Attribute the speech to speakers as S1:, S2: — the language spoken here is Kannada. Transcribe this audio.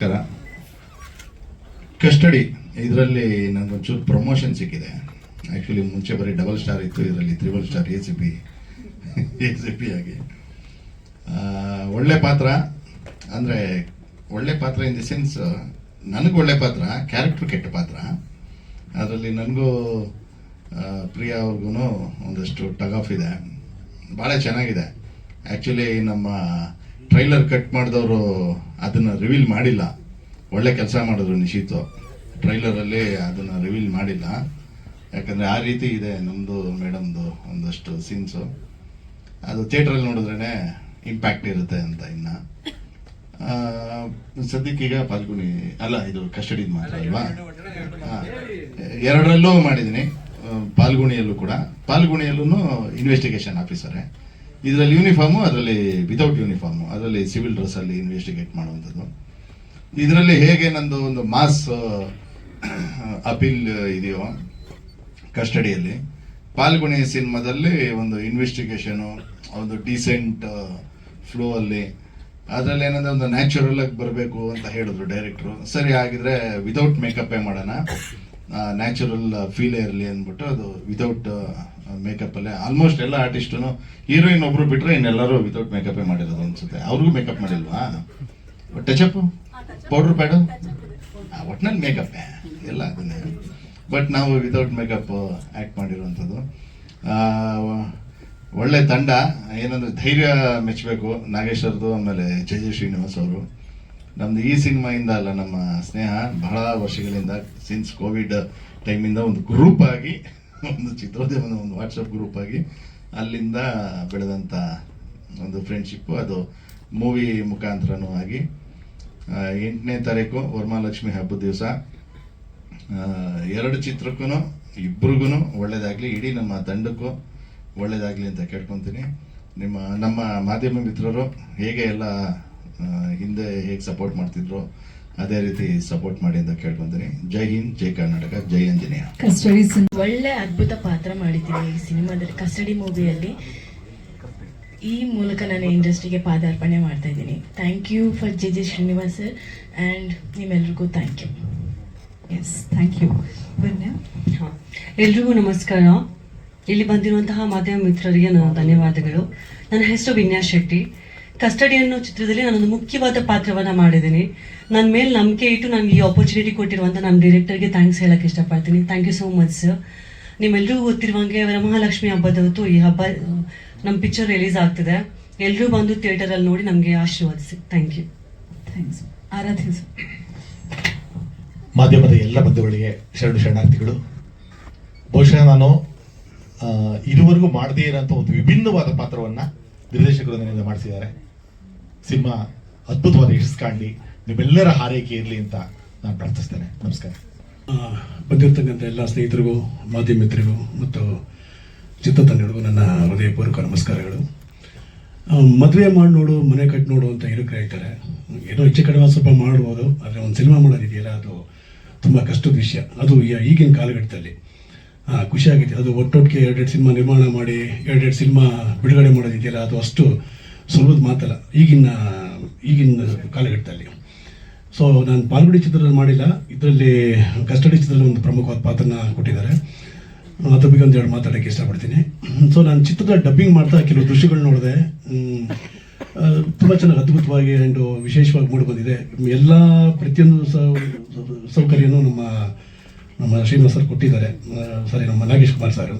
S1: ನಮಸ್ಕಾರ ಕಸ್ಟಡಿ, ಇದರಲ್ಲಿ ನನಗೊಂಚೂರು ಪ್ರಮೋಷನ್ ಸಿಕ್ಕಿದೆ. ಆ್ಯಕ್ಚುಲಿ ಮುಂಚೆ ಬರೀ ಡಬಲ್ ಸ್ಟಾರ್ ಇತ್ತು, ಇದರಲ್ಲಿ triple star A C P A C P ಆಗಿ. ಒಳ್ಳೆ ಪಾತ್ರ. ಅಂದರೆ, ಒಳ್ಳೆ ಪಾತ್ರ ಇನ್ ದಿ ಸೆನ್ಸ್ ನನಗೆ ಒಳ್ಳೆ ಪಾತ್ರ ಕ್ಯಾರೆಕ್ಟರ್ ಕೆಟ್ಟ ಪಾತ್ರ. ಅದರಲ್ಲಿ ನನಗೂ ಪ್ರಿಯಾ ಅವ್ರಿಗೂ ಒಂದಷ್ಟು ಟಗ್ ಆಫ್ ಇದೆ. ಭಾಳ ಚೆನ್ನಾಗಿದೆ. ಆ್ಯಕ್ಚುಲಿ ನಮ್ಮ ಟ್ರೈಲರ್ ಕಟ್ ಮಾಡಿದವರು ಅದನ್ನು ರಿವೀಲ್ ಮಾಡಿಲ್ಲ. ಒಳ್ಳೆ ಕೆಲಸ ಮಾಡಿದ್ರು ನಿಶೀತು. ಟ್ರೈಲರಲ್ಲಿ ಅದನ್ನು ರಿವೀಲ್ ಮಾಡಿಲ್ಲ. ಯಾಕಂದರೆ ಆ ರೀತಿ ಇದೆ ನಮ್ಮದು ಮೇಡಮ್ದು ಒಂದಷ್ಟು ಸೀನ್ಸು ಅದು ಥಿಯೇಟ್ರಲ್ಲಿ ನೋಡಿದ್ರೇ ಇಂಪ್ಯಾಕ್ಟ್ ಇರುತ್ತೆ ಅಂತ ಇನ್ನು. ಸದ್ಯಕ್ಕೀಗ ಪಾಲ್ಗುಣಿ, ಅಲ್ಲ, ಇದು ಕಸ್ಟಡಿದು ಮಾತ್ರ ಅಲ್ವಾ? ಎರಡರಲ್ಲೂ ಮಾಡಿದ್ದೀನಿ ಪಾಲ್ಗುಣಿಯಲ್ಲೂ ಕೂಡ. ಪಾಲ್ಗುಣಿಯಲ್ಲೂ ಇನ್ವೆಸ್ಟಿಗೇಷನ್ ಆಫೀಸರೇ ಇದರಲ್ಲಿ ಯೂನಿಫಾರ್ಮು ಅದರಲ್ಲಿ ವಿತೌಟ್ ಯೂನಿಫಾರ್ಮು ಅದರಲ್ಲಿ ಸಿವಿಲ್ ಡ್ರೆಸ್ಸಲ್ಲಿ ಇನ್ವೆಸ್ಟಿಗೇಟ್ ಮಾಡುವಂಥದ್ದು. ಇದರಲ್ಲಿ ಹೇಗೆ ನಂದು ಒಂದು ಮಾಸ್ ಅಪೀಲ್ ಇದೆಯೋ, ಕಸ್ಟಡಿಯಲ್ಲಿ, ಪಾಲ್ಗುಣಿ ಸಿನಿಮಾದಲ್ಲಿ ಒಂದು ಇನ್ವೆಸ್ಟಿಗೇಷನು ಒಂದು ಡೀಸೆಂಟ್ ಫ್ಲೋ ಅಲ್ಲಿ, ಅದರಲ್ಲಿ ಏನಂದ್ರೆ ಒಂದು ನ್ಯಾಚುರಲ್ ಆಗಿ ಬರಬೇಕು ಅಂತ ಹೇಳಿದ್ರು ಡೈರೆಕ್ಟ್ರು ಸರಿ ಆಗಿದ್ರೆ ವಿತೌಟ್ ಮೇಕಪ್ಪೇ ಮಾಡೋಣ ನ್ಯಾಚುರಲ್ ಫೀಲೇ ಇರಲಿ ಅಂದ್ಬಿಟ್ಟು ಅದು ವಿತೌಟ್ ಮೇಕಪ್ ಅಲ್ಲೇ ಆಲ್ಮೋಸ್ಟ್ ಎಲ್ಲ ಆರ್ಟಿಸ್ಟು ಹೀರೋಯಿನ್ ಒಬ್ರು ಬಿಟ್ರೆ ಇನ್ನೆಲ್ಲರೂ ವಿತೌಟ್ ಮೇಕಪ್ಪೇ ಮಾಡಿರೋದು ಅನ್ಸುತ್ತೆ. ಅವ್ರಿಗೂ ಮೇಕಪ್ ಮಾಡಿಲ್ವಾ? ಟಚಪ್ ಪೌಡ್ರ್ ಪ್ಯಾಡು ಒಟ್ನಲ್ಲಿ ಮೇಕಪ್ಪೇ ಎಲ್ಲ ಅದನ್ನೇ. ಬಟ್ ನಾವು ವಿತೌಟ್ ಮೇಕಪ್ ಆ್ಯಕ್ಟ್ ಮಾಡಿರುವಂಥದ್ದು. ಒಳ್ಳೆ ತಂಡ ಏನಂದ್ರೆ ಧೈರ್ಯ ಮೆಚ್ಚಬೇಕು. ನಾಗೇಶ್ವರದು ಆಮೇಲೆ ಜೆ ಜೆ ಶ್ರೀನಿವಾಸ್ ಅವರು. ನಮ್ದು ಈ ಸಿನಿಮಾಯಿಂದ ಅಲ್ಲ ನಮ್ಮ ಸ್ನೇಹ ಬಹಳ ವರ್ಷಗಳಿಂದ ಸಿನ್ಸ್ ಕೋವಿಡ್ ಟೈಮಿಂದ ಒಂದು ಗ್ರೂಪ್ ಆಗಿ ಒಂದು ಚಿತ್ರೋದ್ಯಮದ ಒಂದು ವಾಟ್ಸಪ್ ಗ್ರೂಪ್ ಆಗಿ ಅಲ್ಲಿಂದ ಬೆಳೆದಂಥ ಒಂದು ಫ್ರೆಂಡ್ಶಿಪ್ಪು ಅದು ಮೂವಿ ಮುಖಾಂತರನೂ ಆಗಿ ಎಂಟನೇ ತಾರೀಕು ವರಮಹಾಲಕ್ಷ್ಮಿ ಹಬ್ಬದ ದಿವಸ ಎರಡು ಚಿತ್ರಕ್ಕೂ ಇಬ್ರಿಗೂ ಒಳ್ಳೆಯದಾಗಲಿ ಇಡೀ ನಮ್ಮ ತಂಡಕ್ಕೂ ಒಳ್ಳೆಯದಾಗಲಿ ಅಂತ ಕೇಳ್ಕೊತೀನಿ. ನಿಮ್ಮ, ನಮ್ಮ ಮಾಧ್ಯಮ ಮಿತ್ರರು ಹೇಗೆ ಎಲ್ಲ ಹಿಂದೆ ಹೇಗೆ ಸಪೋರ್ಟ್ ಮಾಡ್ತಿದ್ರು ಅದೇ ರೀತಿ ಸಪೋರ್ಟ್ ಮಾಡಿ ಅಂತ ಕೇಳ್ಕೊಂತೀನಿ. ಜೈ ಹಿಂದ್ ಜೈ ಕರ್ನಾಟಕ ಜೈ ಆಂಜನೇಯ.
S2: ಕಸ್ಟಡಿ
S3: ಒಳ್ಳೆ ಅದ್ಭುತ ಪಾತ್ರ ಮಾಡಿದ್ದೀನಿ ಈ ಸಿನಿಮಾದಲ್ಲಿ ಕಸ್ಟಡಿ ಮೂವಿಯಲ್ಲಿ ಈ ಮೂಲಕ ನಾನು ಇಂಡಸ್ಟ್ರಿಗೆ ಪಾದಾರ್ಪಣೆ ಮಾಡ್ತಾ ಇದ್ದೀನಿ. Thank you for J J Srinivas sir and ನಿಮ್ಮೆಲ್ರಿಗೂ thank you
S2: yes thank you ಬನ್ನಿ.
S4: ಹಾ. ಎಲ್ರಿಗೂ ನಮಸ್ಕಾರ. ಇಲ್ಲಿ ಬಂದಿರುವಂತಹ ಮಾಧ್ಯಮ ಮಿತ್ರರಿಗೆ ನಾನು ಧನ್ಯವಾದಗಳು. ನನ್ನ ಹೆಸರು ವಿನ್ಯಾಸ್ ಶೆಟ್ಟಿ. ಕಸ್ಟಡಿ ಅನ್ನೋ ಚಿತ್ರದಲ್ಲಿ ನಾನೊಂದು ಮುಖ್ಯವಾದ ಪಾತ್ರವನ್ನ ಮಾಡಿದ್ದೀನಿ. ನನ್ನ ಮೇಲೆ ನಂಬಿಕೆ ಇಟ್ಟು ನನಗೆ ಈ ಆಪರ್ಚುನಿಟಿ ಕೊಟ್ಟಿರುವಂಥ ನಮ್ಮ ಡೈರೆಕ್ಟರ್ಗೆ ಥ್ಯಾಂಕ್ಸ್ ಹೇಳಕ್ಕೆ ಇಷ್ಟಪಡ್ತೀನಿ. Thank you so much sir ನಿಮ್ಮೆಲ್ಲರಿಗೂ ಗೊತ್ತಿರುವಂಗೆ ವರಮಹಾಲಕ್ಷ್ಮಿ ಹಬ್ಬದವತ್ತು ಈ ಹಬ್ಬ ನಮ್ಮ ಪಿಕ್ಚರ್ ರಿಲೀಸ್ ಆಗ್ತಿದೆ. ಎಲ್ಲರೂ ಬಂದು ಥಿಯೇಟರಲ್ಲಿ ನೋಡಿ ನಮಗೆ ಆಶೀರ್ವದಿಸಿ. Thank you
S2: thanks Aradhya sir.
S5: ಮಾಧ್ಯಮದ ಎಲ್ಲ ಬಂಧುಗಳಿಗೆ ಶರಣು ಶರಣಾರ್ಥಿಗಳು. ಬಹುಶಃ ನಾನು ಇದುವರೆಗೂ ಮಾಡದೇ ಇರೋಂಥ ಒಂದು ವಿಭಿನ್ನವಾದ ಪಾತ್ರವನ್ನ ನಿರ್ದೇಶಕರು ನನ್ನಿಂದ ಮಾಡಿಸಿದ್ದಾರೆ. ಸಿನಿಮಾ ಅದ್ಭುತವಾದ ಯಶಸ್ಸು ಕಾಣಲಿ ನಿಮ್ಮೆಲ್ಲರ ಹಾರೈಕೆ ಇರಲಿ ಅಂತ ನಾನು ಪ್ರಾರ್ಥಿಸ್ತೇನೆ. ನಮಸ್ಕಾರ.
S6: ಬಂದಿರ್ತಕ್ಕಂಥ ಎಲ್ಲ ಸ್ನೇಹಿತರಿಗೂ ಮಾಧ್ಯಮ ಮಿತ್ರರಿಗೂ ಮತ್ತು ಚಿತ್ರತಂಡಗಳಿಗೂ ನನ್ನ ಹೃದಯಪೂರ್ವಕ ನಮಸ್ಕಾರಗಳು. ಮದುವೆ ಮಾಡಿ ನೋಡು, ಮನೆ ಕಟ್ಟಿ ನೋಡು ಅಂತ ಹೇಳಿ ಕರೀತಾರೆ ಏನೋ ಹೆಚ್ಚು ಕಡಿಮೆ ಸ್ವಲ್ಪ ಮಾಡ್ಬೋದು, ಆದರೆ ಒಂದು ಸಿನಿಮಾ ಮಾಡೋದಿದೆಯಲ್ಲ, ಅದು ತುಂಬ ಕಷ್ಟದ ವಿಷಯ. ಅದು ಈಗಿನ ಕಾಲಘಟ್ಟದಲ್ಲಿ. ಖುಷಿಯಾಗಿದೆ ಅದು ಒಟ್ಟೊಟ್ಟಿಗೆ ಎರಡೆರಡು ಸಿನಿಮಾ ನಿರ್ಮಾಣ ಮಾಡಿ, ಎರಡೆರಡು ಸಿನಿಮಾ ಬಿಡುಗಡೆ ಮಾಡೋದಿದೆಯಲ್ಲ, ಅದು ಅಷ್ಟು ಸುಲಭದ ಮಾತಲ್ಲ. ಈಗಿನ ಈಗಿನ ಕಾಲಘಟ್ಟದಲ್ಲಿ. ಸೊ ನಾನು ಪಾಲ್ಗುಡಿ ಚಿತ್ರದಲ್ಲಿ ಮಾಡಿಲ್ಲ. ಇದರಲ್ಲಿ ಕಸ್ಟಡಿ ಚಿತ್ರದಲ್ಲಿ ಒಂದು ಪ್ರಮುಖವಾದ ಪಾತ್ರನ ಕೊಟ್ಟಿದ್ದಾರೆ. ಅದ್ರ ಬಗ್ಗೆ ಒಂದು ಎರಡು ಮಾತಾಡೋಕ್ಕೆ ಇಷ್ಟಪಡ್ತೀನಿ. ಸೊ ನಾನು ಚಿತ್ರದ ಡಬ್ಬಿಂಗ್ ಮಾಡ್ತಾ ಕೆಲವು ದೃಶ್ಯಗಳು ನೋಡಿದೆ. ತುಂಬ ಚೆನ್ನಾಗಿ ಅದ್ಭುತವಾಗಿ ಆ್ಯಂಡ್ ವಿಶೇಷವಾಗಿ ಮೂಡಿ ಬಂದಿದೆ ಎಲ್ಲ ಪ್ರತಿಯೊಂದು ಸೌಕರ್ಯನೂ ನಮ್ಮ ನಮ್ಮ ಶ್ರೀನಿವಾಸ್ ಸರ್ ಕೊಟ್ಟಿದ್ದಾರೆ. ಸಾರಿ, ನಮ್ಮ ನಾಗೇಶ್ ಕುಮಾರ್ ಸರ್.